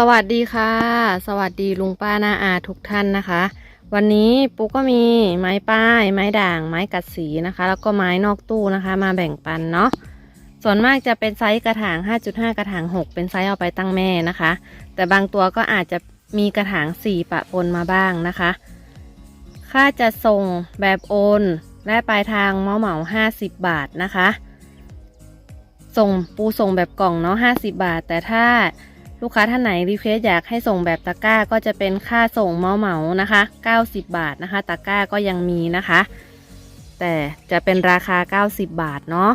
สวัสดีค่ะ สวัสดีลุงป้านาอาทุกท่านนะคะ วันนี้ปูก็มีไม้ป้าย ไม้ด่าง ไม้กัดสีนะคะ แล้วก็ไม้นอกตู้นะคะ มาแบ่งปันเนาะส่วนมากจะเป็นไซส์กระถาง 5.5 กระถาง 6 เป็นไซส์เอาไปตั้งแม่นะคะ แต่บางตัวก็อาจจะมีกระถาง 4 ปะปนมาบ้างนะคะ ค่าจะส่งแบบโอน และปลายทางเมาเหมา50 บาทนะคะ ส่งปูส่งแบบกล่องเนาะ50 บาท แต่ถ้า ลูกค้าท่านไหนรีเควสอยากให้ส่งแบบตะกร้าก็จะเป็นค่าส่งเมาเหมานะคะ 90 บาทนะคะ ตะกร้าก็ยังมีนะคะ แต่จะเป็นราคา 90 บาทเนาะ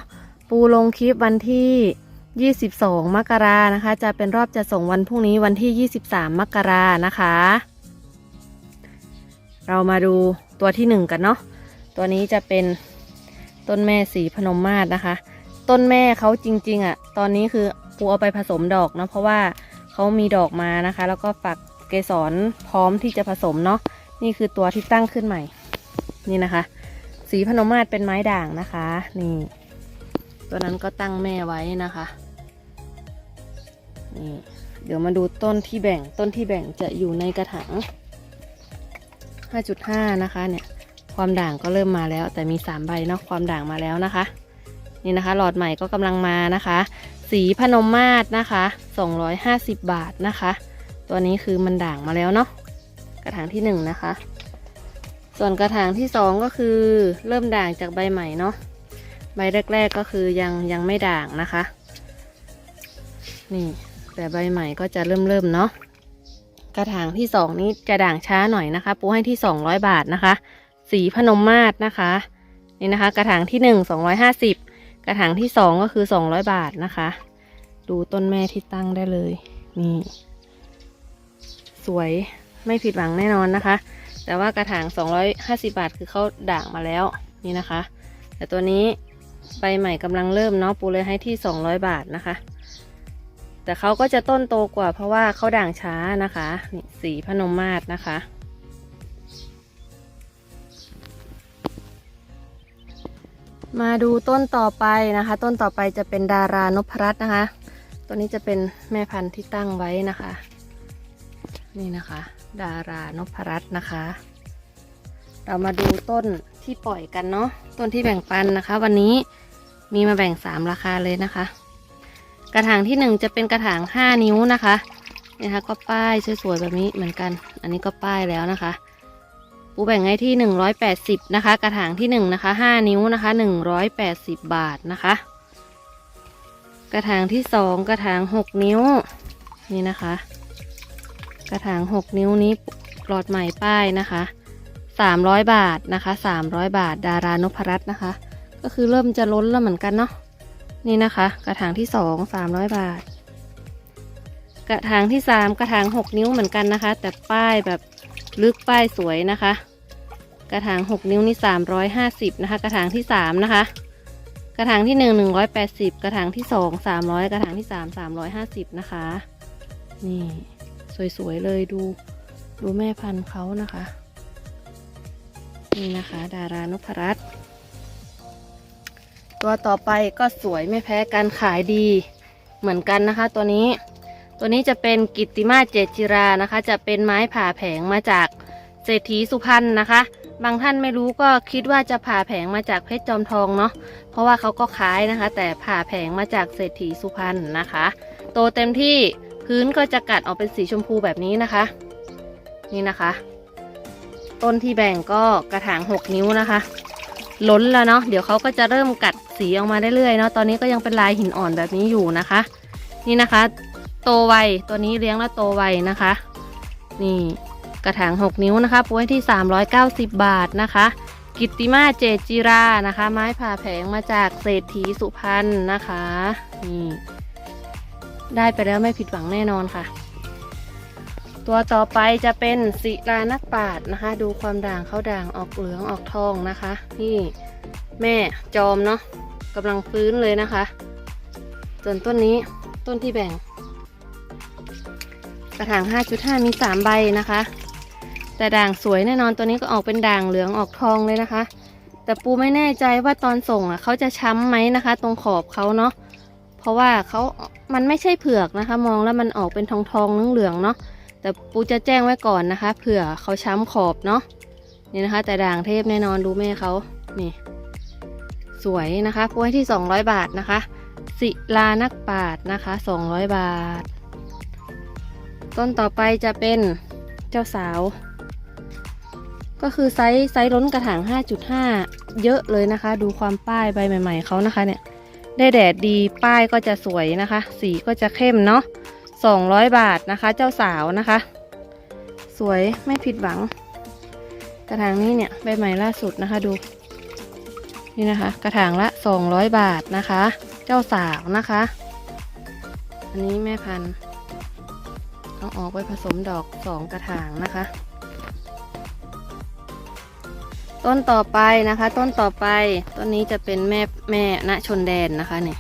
ปูลงคลิปวันที่ 22 มกรานะคะ จะเป็นรอบจะส่งวันพรุ่งนี้วันที่ 23 มกรานะคะ เรามาดูตัวที่ 1 กันเนาะตัวนี้จะเป็นต้นแม่สีพนมมาศนะคะ ต้นแม่เขาจริงๆอะ่ะ ตอนนี้คือปูเอาไปผสมดอกเนาะเพราะว่า เขามีดอกมานะคะ แล้วก็ฝักเกสรพร้อมที่จะผสมเนาะนี่คือตัวที่ตั้งขึ้นใหม่ นี่นะคะ สีพนมมาศเป็นไม้ด่างนะคะ นี่ ตัวนั้นก็ตั้งแม่ไว้นะคะนี่เดี๋ยวมาดูต้นที่แบ่งต้นที่แบ่งจะอยู่ในกระถาง 5.5 นะคะเนี่ยความด่างก็เริ่มมาแล้ว แต่มี 3 ใบเนาะความด่างมาแล้วนะคะ นี่นะคะ หลอดใหม่ก็กำลังมานะคะสีพนมมาศนะคะ 250 บาทนะคะ ตัวนี้คือมันด่างมาแล้วเนาะกระถางที่ 1 นะคะ ส่วนกระถางที่ 2 ก็คือเริ่มด่างจากใบใหม่เนาะใบแรก ๆก็คือยังยังไม่ด่างนะคะ นี่แต่ใบใหม่ก็จะเริ่มเริ่มเนาะกระถางที่ 2 นี้จะด่างช้าหน่อยนะคะปูให้ที่ 200 บาทนะคะ สีพนมมาศนะคะ นี่นะคะ กระถางที่ 1 250 กระถางที่2ก็คือ200บาทนะคะ ดูต้นแม่ที่ตั้งได้เลย นี่ สวยไม่ผิดหวังแน่นอนนะคะ แต่ว่ากระถาง250บาทคือเขาด่างมาแล้วนี่นะคะ แต่ตัวนี้ใบใหม่กำลังเริ่มเนาะปูเลยให้ที่200บาทนะคะ แต่เขาก็จะต้นโตกว่าเพราะว่าเขาด่างช้านะคะนี่สีพนมมาศนะคะ มาดูต้นต่อไปนะคะ ต้นต่อไปจะเป็นดารานพรัตน์นะคะ ตัวนี้จะเป็นแม่พันธุ์ที่ตั้งไว้นะคะ นี่นะคะ ดารานพรัตน์นะคะ เรามาดูต้นที่ปล่อยกันเนาะต้นที่แบ่งปันนะคะ วันนี้มีมาแบ่งสามราคาเลยนะคะ กระถางที่หนึ่งจะเป็นกระถางห้านิ้วนะคะนี่นะคะ ก็ป้ายสวยๆแบบนี้เหมือนกัน อันนี้ก็ป้ายแล้วนะคะ ปูแบ่งให้ที่ 180 นะคะ กระถางที่1นะคะ5นิ้วนะคะ 180 บาทนะคะ กระถางที่ 2 กระถาง 6 นิ้วนี่นะคะ กระถาง 6 นิ้วนี้หลอดใหม่ป้ายนะคะ 300 บาทนะคะ 300 บาท ดารานพรัตน์นะคะ ก็คือเริ่มจะล้นแล้วเหมือนกันเนาะนี่นะคะ กระถางที่ 2 300 บาท กระถางที่ 3 กระถาง 6 นิ้วเหมือนกันนะคะ แต่ป้ายแบบ ลึกป้ายสวยนะคะ กระถาง 6 นิ้วนี่ 350 นะคะ กระถางที่ 3 นะคะ กระถางที่ 1 180 กระถางที่ 2 300 กระถางที่ 3 350 นะคะ นี่ สวยๆเลยดู ดูแม่พันธุ์เขานะคะ นี่นะคะ ดารานพรัตน์ตัวต่อไปก็สวยไม่แพ้กันขายดีเหมือนกันนะคะตัวนี้ ตัวนี้จะเป็นกิตติมาเจจิรานะคะ จะเป็นไม้ผ่าแผงมาจากเศรษฐีสุพรรณนะคะ บางท่านไม่รู้ก็คิดว่าจะผ่าแผงมาจากเพชรจอมทองเนาะเพราะว่าเขาก็คล้ายนะคะ แต่ผ่าแผงมาจากเศรษฐีสุพรรณนะคะ โตเต็มที่พื้นก็จะกัดออกเป็นสีชมพูแบบนี้นะคะ นี่นะคะ ต้นที่แบ่งก็กระถาง 6 นิ้วนะคะ ล้นแล้วเนาะเดี๋ยวเขาก็จะเริ่มกัดสีออกมาเรื่อยๆเนาะตอนนี้ก็ยังเป็นลายหินอ่อนแบบนี้อยู่นะคะ นี่นะคะ โตไวตัวนี้เลี้ยงแล้วโตไวนะคะ นี่กระถาง 6 นิ้วนะคะปูให้ที่ 390 บาทนะคะ กิตติมาเจจิรานะคะ ไม้ผ่าแผงมาจากเศรษฐีสุพรรณนะคะนี่ได้ไปแล้วไม่ผิดหวังแน่นอนค่ะ ตัวต่อไปจะเป็นศิลานักปาดนะคะ ดูความด่างเขาด่างออกเหลืองออกทองนะคะนี่แม่จอมเนาะกำลังฟื้นเลยนะคะ ส่วนต้นนี้ต้นที่แบ่ง ระถาง 5.5 มี 3 ใบนะคะ แต่ด่างสวยแน่นอนตัวนี้ก็ออกเป็นด่างเหลืองออกทองเลยนะคะ แต่ปูไม่แน่ใจว่าตอนส่งอะเขาจะช้ำไหมนะคะ ตรงขอบเขาเนาะเพราะว่าเขามันไม่ใช่เผือกนะคะ มองแล้วมันออกเป็นทองทองๆเหลืองเนาะแต่ปูจะแจ้งไว้ก่อนนะคะเผื่อเขาช้ำขอบเนาะนี่นะคะ แต่ด่างเทพแน่นอนดูแม่เขานี่ สวยนะคะปูให้ที่ 200 บาทนะคะ ศิลานักปาดนะคะ 200 บาท ต้นต่อไปจะเป็นเจ้าสาว ก็คือไซส์ไซส์ล้นกระถาง 5.5 เยอะเลยนะคะ ดูความป้ายใบใหม่ๆเขานะคะเนี่ย ได้แดดดีป้ายก็จะสวยนะคะ สีก็จะเข้มเนาะ200 บาทนะคะ เจ้าสาวนะคะ สวยไม่ผิดหวัง กระถางนี้เนี่ยใบใหม่ล่าสุดนะคะดูนี่นะคะ กระถางละ 200 บาทนะคะ เจ้าสาวนะคะ อันนี้แม่พันธุ์ เอาออกไปผสมดอกสองกระถางนะคะ ต้นต่อไปนะคะ ต้นต่อไปต้นนี้จะเป็นแม่แม่ณชนแดนนะคะเนี่ย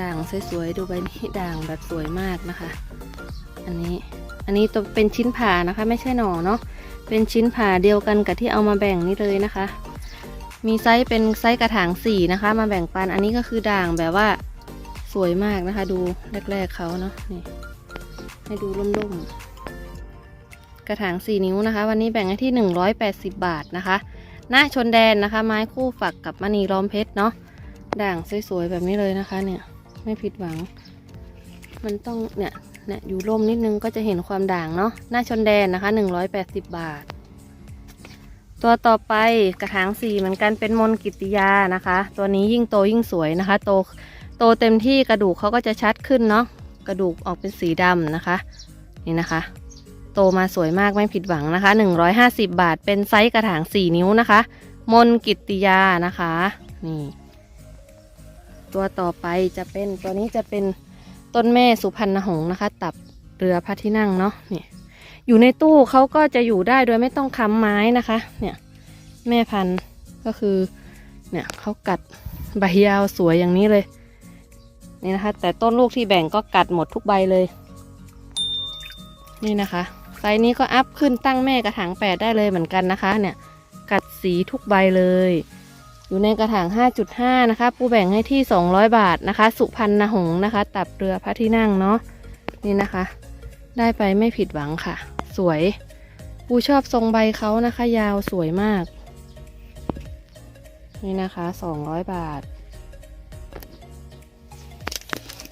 ด่างสวยๆดูใบนี้ด่างแบบสวยมากนะคะ อันนี้อันนี้ตัวเป็นชิ้นผ่านะคะ ไม่ใช่หน่อเนาะเป็นชิ้นผ่าเดียวกันกับที่เอามาแบ่งนี่เลยนะคะ มีไซส์เป็นไซส์กระถางสี่นะคะ มาแบ่งปันอันนี้ก็คือด่างแบบว่าสวยมากนะคะ ดูแรกๆเขาเนาะนี่ ให้ดูร่มๆ กระถาง 4 นิ้วนะคะ วันนี้แบ่งให้ที่ 180 บาทนะคะ หน้าชนแดนนะคะ ไม้คู่ฝักกับมณีล้อมเพชรเนาะ ด่างสวยๆ แบบนี้เลยนะคะ เนี่ย ไม่ผิดหวัง มันต้องเนี่ยเนี่ยอยู่ร่มนิดนึงก็จะเห็นความด่างเนาะ หน้าชนแดนนะคะ 180 บาท ตัวต่อไปกระถาง 4 เหมือนกันเป็นมนกิติยานะคะ ตัวนี้ยิ่งโตยิ่งสวยนะคะ โตโตเต็มที่กระดูกเขาก็จะชัดขึ้นเนาะ ระดูกออกเป็นสีดำนะคะ นี่นะคะ โตมาสวยมากไม่ผิดหวังนะคะ 150 บาทเป็นไซส์กระถาง 4 นิ้วนะคะ มนกิติยานะคะ นี่ ตัวต่อไปจะเป็นตัวนี้จะเป็นต้นแม่สุพรรณหงส์นะคะ ตับเรือพระที่นั่งเนาะนี่อยู่ในตู้เขาก็จะอยู่ได้โดยไม่ต้องค้ำไม้นะคะ เนี่ย แม่พันธุ์ก็คือ เนี่ยเขากัดใบยาวสวยอย่างนี้เลย นี่นะคะ แต่ต้นลูกที่แบ่งก็กัดหมดทุกใบเลย นี่นะคะไซส์นี้ก็อัพขึ้นตั้งแม่กระถางแปดได้เลยเหมือนกันนะคะ เนี่ย กัดสีทุกใบเลย อยู่ในกระถาง 5.5 นะคะ ปูแบ่งให้ที่ 200 บาทนะคะ สุพรรณหงส์นะคะ ตับเรือพระที่นั่งเนาะนี่นะคะ ได้ไปไม่ผิดหวังค่ะ สวย ปูชอบทรงใบเขานะคะ ยาวสวยมาก นี่นะคะ 200 บาท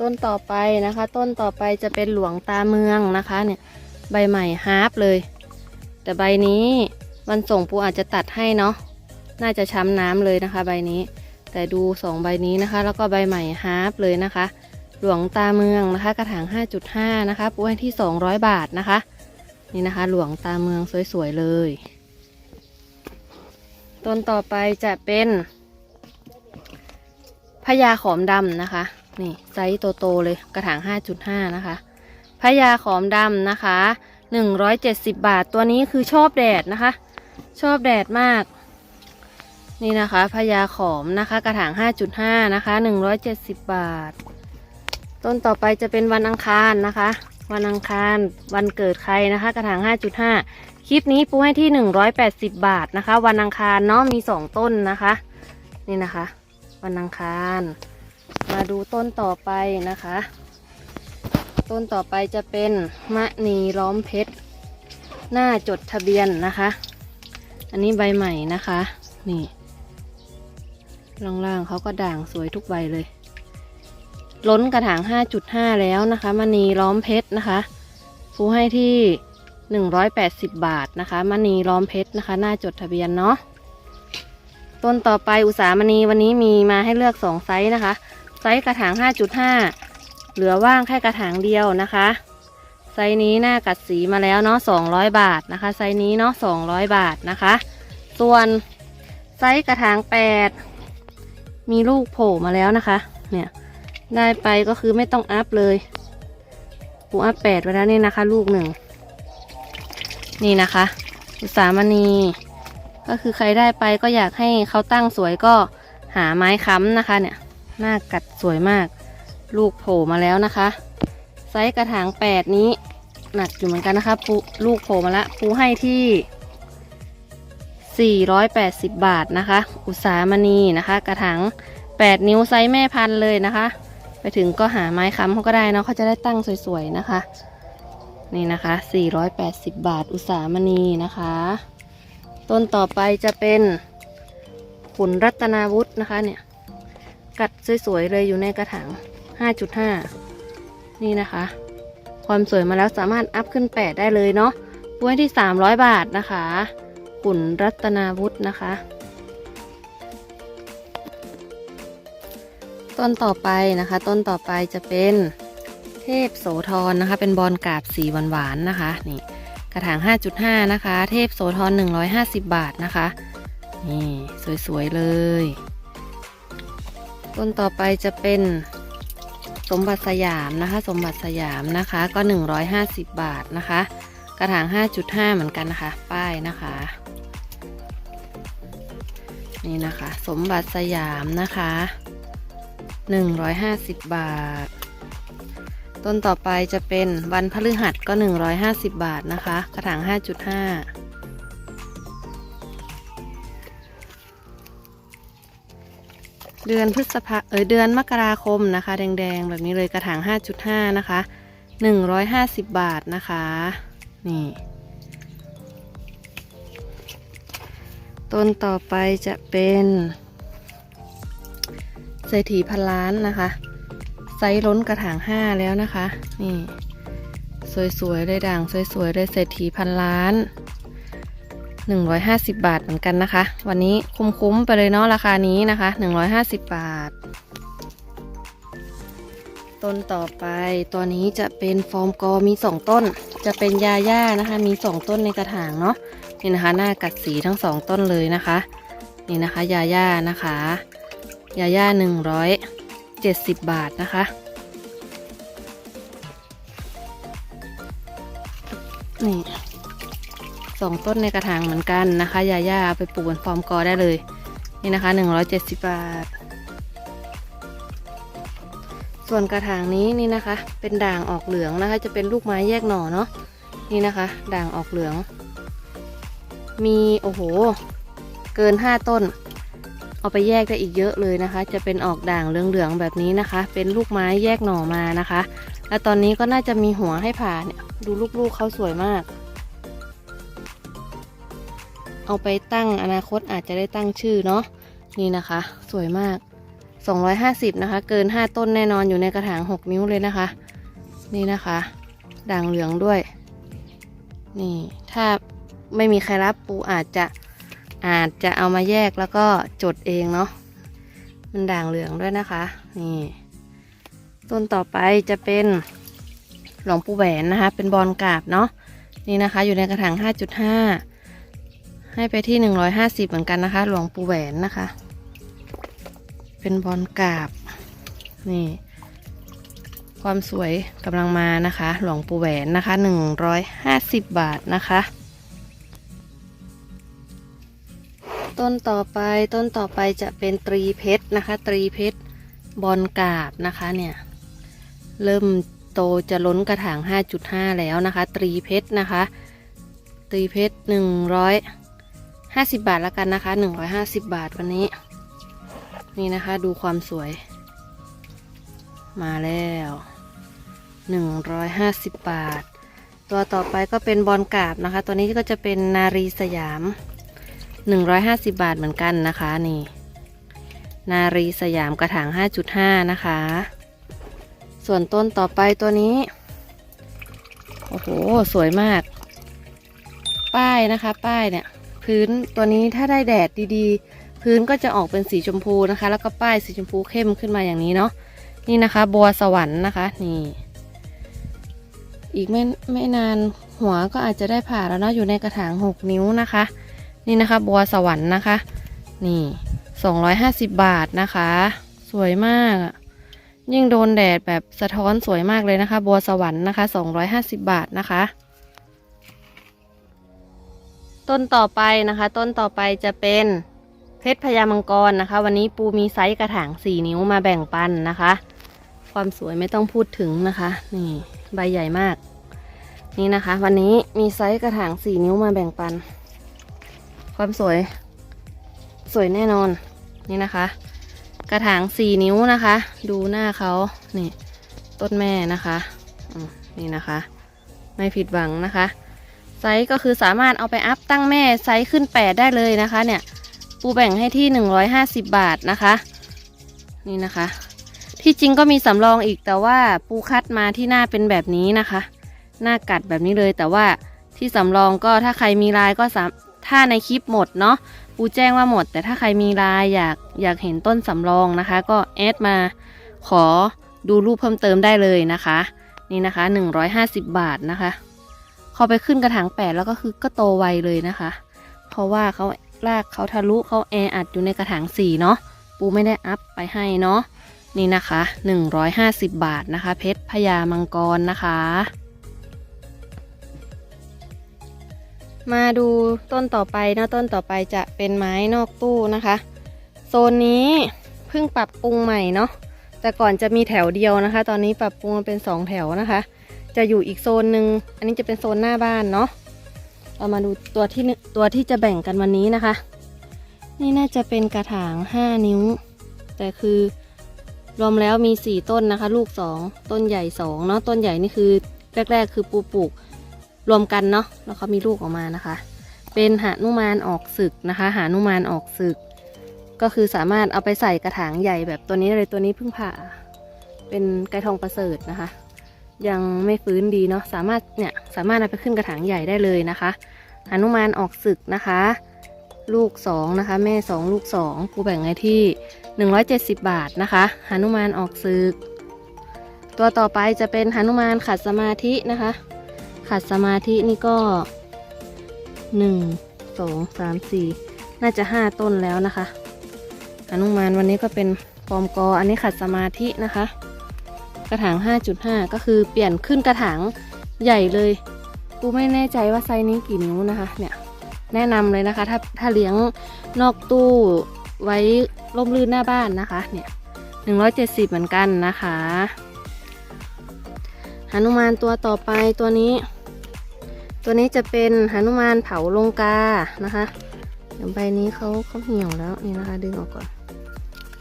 ต้นต่อไปนะคะ ต้นต่อไปจะเป็นหลวงตาเมืองนะคะเนี่ยใบใหม่ฮาร์ปเลย แต่ใบนี้วันส่งปูอาจจะตัดให้เนาะน่าจะช้ำน้ำเลยนะคะ ใบนี้ แต่ดูสองใบนี้นะคะ แล้วก็ใบใหม่ฮาร์ปเลยนะคะ หลวงตาเมืองนะคะ กระถาง 5.5 นะคะปูให้ที่ 200 บาทนะคะ นี่นะคะ หลวงตาเมืองสวยๆเลย ต้นต่อไปจะเป็นพญาขอมดำนะคะ นี่ไซส์โตๆเลยกระถาง 5.5 นะคะพญาขอมดำนะคะ 170 บาทตัวนี้คือชอบแดดนะคะ ชอบแดดมาก นี่นะคะพญาขอมนะคะ กระถาง 5.5 นะคะ 170 บาท ต้นต่อไปจะเป็นวันอังคารนะคะ วันอังคารวันเกิดใครนะคะ กระถาง 5.5 คลิปนี้ปูให้ที่ 180 บาทนะคะ วันอังคารเนาะมี 2 ต้นนะคะ นี่นะคะ วันอังคาร มาดูต้นต่อไปนะคะ ต้นต่อไปจะเป็นมะนีล้อมเพชร หน้าจดทะเบียนนะคะ อันนี้ใบใหม่นะคะ นี่ล่างๆเขาก็ด่างสวยทุกใบเลย ล้นกระถาง 5.5 แล้วนะคะมณีล้อมเพชรนะคะฟูให้ที่ 180 บาทนะคะมณีล้อมเพชรนะคะ หน้าจดทะเบียนเนาะ ต้นต่อไปอุตสามณีวันนี้มีมาให้เลือก 2 ไซส์นะคะ ไซส์กระถาง 5.5 เหลือว่างแค่กระถางเดียวนะคะ ไซส์นี้หน้ากัดสีมาแล้วเนาะ200 บาทนะคะ ไซส์นี้เนาะ200 บาทนะคะ ส่วนไซส์กระถาง 8 มีลูกโผล่มาแล้วนะคะ เนี่ยได้ไปก็คือไม่ต้องอัพเลยปูอัพแปดไว้แล้วนี่นะคะ ลูกหนึ่งนี่นะคะ อุตสามณี ก็คือใครได้ไปก็อยากให้เขาตั้งสวยก็หาไม้ค้ำนะคะเนี่ยหน้ากัดสวยมาก ลูกโผล่มาแล้วนะคะ ไซส์กระถางแปดนี้หนักอยู่เหมือนกันนะคะปูลูกโผล่มาละปูให้ที่ 480 บาทนะคะ อุตสามณีนะคะ กระถาง8 นิ้วไซส์แม่พันธุ์เลยนะคะ ไปถึงก็หาไม้ค้ำเขาก็ได้เนาะเขาจะได้ตั้งสวยๆนะคะ นี่นะคะ 480 บาทอุตสามณีนะคะ ต้นต่อไปจะเป็นขุนรัตนาวุฒินะคะเนี่ย กัดสวยๆเลยอยู่ในกระถาง 5.5 นี่นะคะ ความสวยมาแล้วสามารถอัพขึ้น 8 ได้เลยเนาะไว้ที่ 300 บาทนะคะขุนรัตนาวุฒินะคะ ต้นต่อไปนะคะ ต้นต่อไปจะเป็นเทพโสธรนะคะ เป็นบอลกราบสีหวานๆนะคะนี่ กระถาง 5.5 นะคะ เทพโสธร150 บาทนะคะ นี่ สวย ๆ เลย ต้นต่อไปจะเป็นสมบัติสยามนะคะ สมบัติสยามนะคะก็ 150 บาทนะคะ กระถาง 5.5 เหมือนกันนะคะ ป้ายนะคะ นี่นะคะ สมบัติสยามนะคะ 150 บาท ต้นต่อไปจะเป็นวันพฤหัสก็ 150 บาทนะคะ กระถาง 5.5เดือนพฤษภาเออเดือนมกราคมนะคะ แดงๆ แบบนี้เลยกระถาง 5.5 นะคะ 150 บาทนะคะ นี่ ต้นต่อไปจะเป็น เศรษฐีพันล้านนะคะ ไซส์ล้นกระถาง5แล้วนะคะ นี่ สวยๆเลยด่างสวยๆเลยเศรษฐีพันล้าน 150 บาทเหมือนกันนะคะ วันนี้คุ้มๆไปเลยเนาะราคานี้นะคะ 150 บาท ต้นต่อไปตัวนี้จะเป็นฟอร์มกอมี 2 ต้น จะเป็นยาย่านะคะ มี 2 ต้นในกระถางเนาะนี่นะคะหน้ากัดสีทั้ง 2 ต้นเลยนะคะ นี่นะคะยาย่านะคะยาย่า100 70 บาทนะคะ นี่สองต้นในกระถางเหมือนกันนะคะยาย่าเอาไปปลูกบนฟอร์มกอได้เลย นี่นะคะ 170 บาท ส่วนกระถางนี้นี่นะคะ เป็นด่างออกเหลืองนะคะ จะเป็นลูกไม้แยกหน่อเนาะนี่นะคะ ด่างออกเหลือง มีโอ้โห เกิน 5 ต้น เอาไปแยกได้อีกเยอะเลยนะคะ จะเป็นออกด่างเหลืองๆแบบนี้นะคะ เป็นลูกไม้แยกหน่อมานะคะ และตอนนี้ก็น่าจะมีหัวให้ผ่าเนี่ยดูลูกๆเขาสวยมาก เอาไปตั้งอนาคตอาจจะได้ตั้งชื่อเนาะนี่นะคะ สวยมาก 250 นะคะ เกิน 5 ต้นแน่นอนอยู่ในกระถาง 6 นิ้วเลยนะคะ นี่นะคะ ด่างเหลืองด้วย นี่ถ้าไม่มีใครรับปูอาจจะ อาจจะเอามาแยกแล้วก็จดเองเนาะมันด่างเหลืองด้วยนะคะ นี่ ต้นต่อไปจะเป็นหลวงปู่แหวนนะคะ เป็นบอลกาบเนาะนี่นะคะ อยู่ในกระถาง 5.5 ให้ไปที่ 150 เหมือนกันนะคะ หลวงปู่แหวนนะคะ เป็นบอลกาบ นี่ ความสวยกำลังมานะคะ หลวงปู่แหวนนะคะ 150 บาทนะคะ ต้นต่อไปต้นต่อไปจะเป็นตรีเพชรนะคะ ตรีเพชรบอลกาบนะคะเนี่ยเริ่มโตจะล้นกระถาง 5.5 แล้วนะคะ ตรีเพชรนะคะ ตรีเพชร150 บาทแล้วกันนะคะ 150 บาทวันนี้ นี่นะคะดูความสวย มาแล้ว 150 บาท ตัวต่อไปก็เป็นบอลกาบนะคะ ตัวนี้ก็จะเป็นนารีสยาม 150 บาทเหมือนกันนะคะนี่ นารีสยามกระถาง 5.5 นะคะ ส่วนต้นต่อไปตัวนี้ โอ้โห สวยมาก ป้ายนะคะ ป้ายเนี่ย พื้นตัวนี้ถ้าได้แดดดีๆ พื้นก็จะออกเป็นสีชมพูนะคะ แล้วก็ป้ายสีชมพูเข้มขึ้นมาอย่างนี้เนาะนี่นะคะ บัวสวรรค์นะคะ นี่ อีกไม่ไม่นานหัวก็อาจจะได้ผ่าแล้วเนาะอยู่ในกระถาง 6 นิ้วนะคะ นี่นะคะ บัวสวรรค์นะคะ นี่250บาทนะคะ สวยมากอะยิ่งโดนแดดแบบสะท้อนสวยมากเลยนะคะ บัวสวรรค์นะคะ250บาทนะคะ ต้นต่อไปนะคะ ต้นต่อไปจะเป็นเพชรพญามังกรนะคะ วันนี้ปูมีไซส์กระถาง4นิ้วมาแบ่งปันนะคะ ความสวยไม่ต้องพูดถึงนะคะ นี่ใบใหญ่มาก นี่นะคะ วันนี้มีไซส์กระถาง4นิ้วมาแบ่งปัน ความสวย สวยแน่นอนนี่นะคะ กระถางสี่นิ้วนะคะ ดูหน้าเขานี่ต้นแม่นะคะนี่นะคะ ไม่ผิดหวังนะคะ ไซส์ก็คือสามารถเอาไปอัพตั้งแม่ไซส์ขึ้น8ได้เลยนะคะเนี่ยปูแบ่งให้ที่150บาทนะคะ นี่นะคะ ที่จริงก็มีสำรองอีกแต่ว่าปูคัดมาที่หน้าเป็นแบบนี้นะคะ หน้ากัดแบบนี้เลยแต่ว่าที่สำรองก็ถ้าใครมีลายก็สา ถ้าในคลิปหมดเนาะปูแจ้งว่าหมด แต่ถ้าใครมีลายอยากอยากเห็นต้นสำรองนะคะ ก็แอดมาขอดูรูปเพิ่มเติมได้เลยนะคะ นี่นะคะ 150 บาทนะคะเขาไปขึ้นกระถางแปดแล้วก็คือก็โตไวเลยนะคะ เพราะว่าเขาลากเขาทะลุเขาแออัดอยู่ในกระถางสี่เนาะปูไม่ได้อัพไปให้เนาะนี่นะคะ 150 บาทนะคะ เพชรพญามังกรนะคะ มาดูต้นต่อไปนะต้นต่อไปจะเป็นไม้นอกตู้นะคะ โซนนี้เพิ่งปรับปรุงใหม่เนาะแต่ก่อนจะมีแถวเดียวนะคะ ตอนนี้ปรับปรุงมาเป็นสองแถวนะคะ จะอยู่อีกโซนหนึ่งอันนี้จะเป็นโซนหน้าบ้านเนาะเรามาดูตัวที่หนึ่งตัวที่จะแบ่งกันวันนี้นะคะ นี่น่าจะเป็นกระถาง 5 นิ้ว แต่คือรวมแล้วมี 4 ต้นนะคะ ลูก 2 ต้นใหญ่ 2 เนาะต้นใหญ่นี่คือแรกๆ คือปูปลูก รวมกันเนาะแล้วเขามีลูกออกมานะคะ เป็นหานุมานออกศึกนะคะ หานุมานออกศึก ก็คือสามารถเอาไปใส่กระถางใหญ่แบบตัวนี้เลยตัวนี้เพิ่งผ่า เป็นไก่ทองประเสริฐนะคะ ยังไม่ฟื้นดีเนาะสามารถเนี่ยสามารถเอาไปขึ้นกระถางใหญ่ได้เลยนะคะหานุมานออกศึกนะคะ ลูก2นะคะ แม่2ลูก2กูแบ่งไว้ที่170บาทนะคะหานุมานออกศึก ตัวต่อไปจะเป็นหานุมานขัดสมาธินะคะ ขัดสมาธินี่ก็1 2 3 4น่าจะ5ต้นแล้วนะคะหานุมานวันนี้ก็เป็นฟอร์มกออันนี้ขัดสมาธินะคะ กระถาง 5.5 ก็คือเปลี่ยนขึ้นกระถางใหญ่เลย กูไม่แน่ใจว่าไซส์นี้กี่นิ้วนะคะ เนี่ยแนะนำเลยนะคะ ถ้าถ้าเลี้ยงนอกตู้ไว้ร่มรื่นหน้าบ้านนะคะ เนี่ย170 เหมือนกันนะคะหนุมานตัวต่อไปตัวนี้ ตัวนี้จะเป็นหนุมานเผาลงกานะคะเดี๋ยวใบนี้เขาเขาเหี่ยวแล้วนี่นะคะ ดึงออกก่อน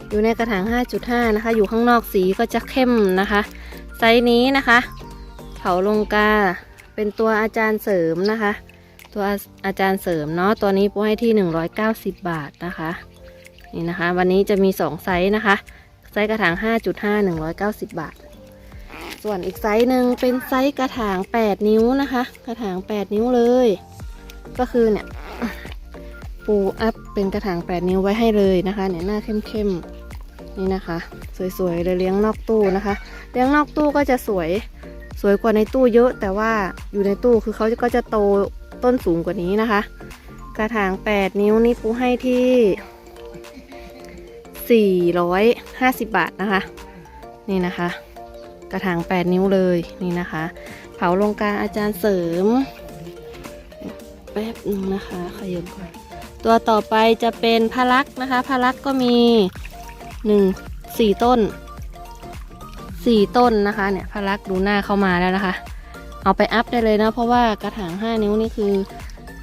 อยู่ในกระถาง 5.5 นะคะ อยู่ข้างนอกสีก็จะเข้มนะคะ ไซส์นี้นะคะ เผาลงกา เป็นตัวอาจารย์เสริมนะคะ ตัวอาอาจารย์เสริมเนาะตัวนี้ปูให้ที่ 190 บาทนะคะนี่นะคะ วันนี้จะมี 2 ไซส์นะคะ ไซส์กระถาง 5.5 190 บาท ส่วนอีกไซส์หนึ่งเป็นไซส์กระถาง 8 นิ้วนะคะ กระถาง 8 นิ้วเลย ก็คือเนี่ยปูอัพเป็นกระถาง 8 นิ้วไว้ให้เลยนะคะเนี่ยหน้าเข้มๆนี่นะคะ สวยๆเลยเลี้ยงนอกตู้นะคะ เลี้ยงนอกตู้ก็จะสวยสวยกว่าในตู้เยอะแต่ว่าอยู่ในตู้คือเขาก็จะโตต้นสูงกว่านี้นะคะ กระถาง 8 นิ้วนี่ปูให้ที่ 450 บาทนะคะ นี่นะคะ กระถาง 8 นิ้วเลยนี่นะคะ เผาลงกลางอาจารย์เสริม แป๊บนึงนะคะขยับก่อนตัวต่อไปจะเป็นพารักนะคะพารักก็มีหนึ่งสี่ต้นสี่ต้นนะคะเนี่ยพารักดูหน้าเข้ามาแล้วนะคะ เอาไปอัพได้เลยนะ เพราะว่ากระถาง 5 นิ้วนี่คือ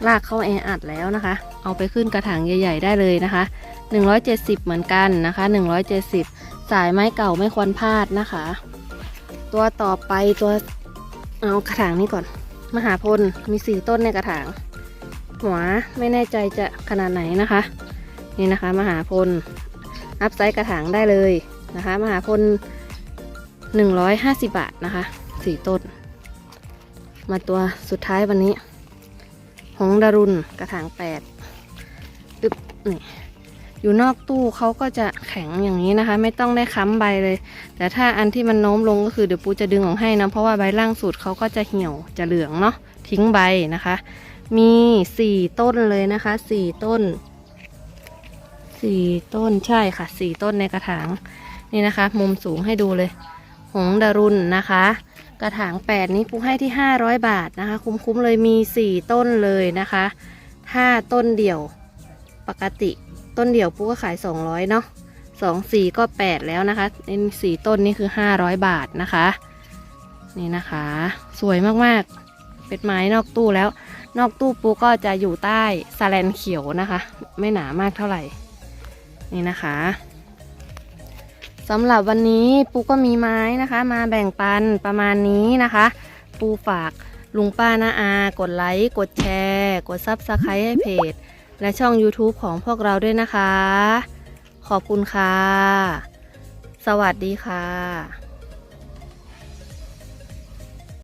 ลากเข้าแออัดแล้วนะคะ เอาไปขึ้นกระถางใหญ่ ๆ ได้เลยนะคะ 170 เหมือนกันนะคะ 170 สายไม้เก่าไม่ควรพลาดนะคะ ตัวต่อไปตัวเอากระถางนี้ก่อน มหาพลมีสี่ต้นในกระถาง หัวไม่แน่ใจจะขนาดไหนนะคะ นี่นะคะ มหาพลอัพไซส์กระถางได้เลยนะคะ มหาพล150บาทนะคะสี่ต้น มาตัวสุดท้ายวันนี้ หงดารุณกระถางแปดตึ๊บนี่ อยู่นอกตู้เขาก็จะแข็งอย่างนี้นะคะ ไม่ต้องได้ค้ำใบเลย แต่ถ้าอันที่มันโน้มลงก็คือเดี๋ยวปูจะดึงออกให้นะเพราะว่าใบล่างสุดเขาก็จะเหี่ยวจะเหลืองเนาะทิ้งใบนะคะ มีสี่ต้นเลยนะคะสี่ต้นสี่ต้นใช่ค่ะสี่ต้นในกระถางนี่นะคะ มุมสูงให้ดูเลยหงดารุณนะคะ กระถาง8นี้ปูให้ที่500บาทนะคะ คุ้มๆเลยมี4ต้นเลยนะคะถ้าต้นเดี่ยวปกติ ต้นเดี่ยวปูก็ขาย 200เนาะสองสี่ก็8แล้วนะคะเป็นสี่ต้นนี่คือ500บาทนะคะ นี่นะคะ สวยมากๆ เป็นไม้นอกตู้แล้ว นอกตู้ปูก็จะอยู่ใต้สแลนเขียวนะคะ ไม่หนามากเท่าไหร่ นี่นะคะสำหรับวันนี้ปูก็มีไม้นะคะ มาแบ่งปันประมาณนี้นะคะ ปูฝากลุงป้านาอา กดไลค์ กดแชร์ กดซับสไครต์ให้เพจ และช่อง YouTube ของพวกเราด้วยนะคะ ขอบคุณค่ะ สวัสดีค่ะ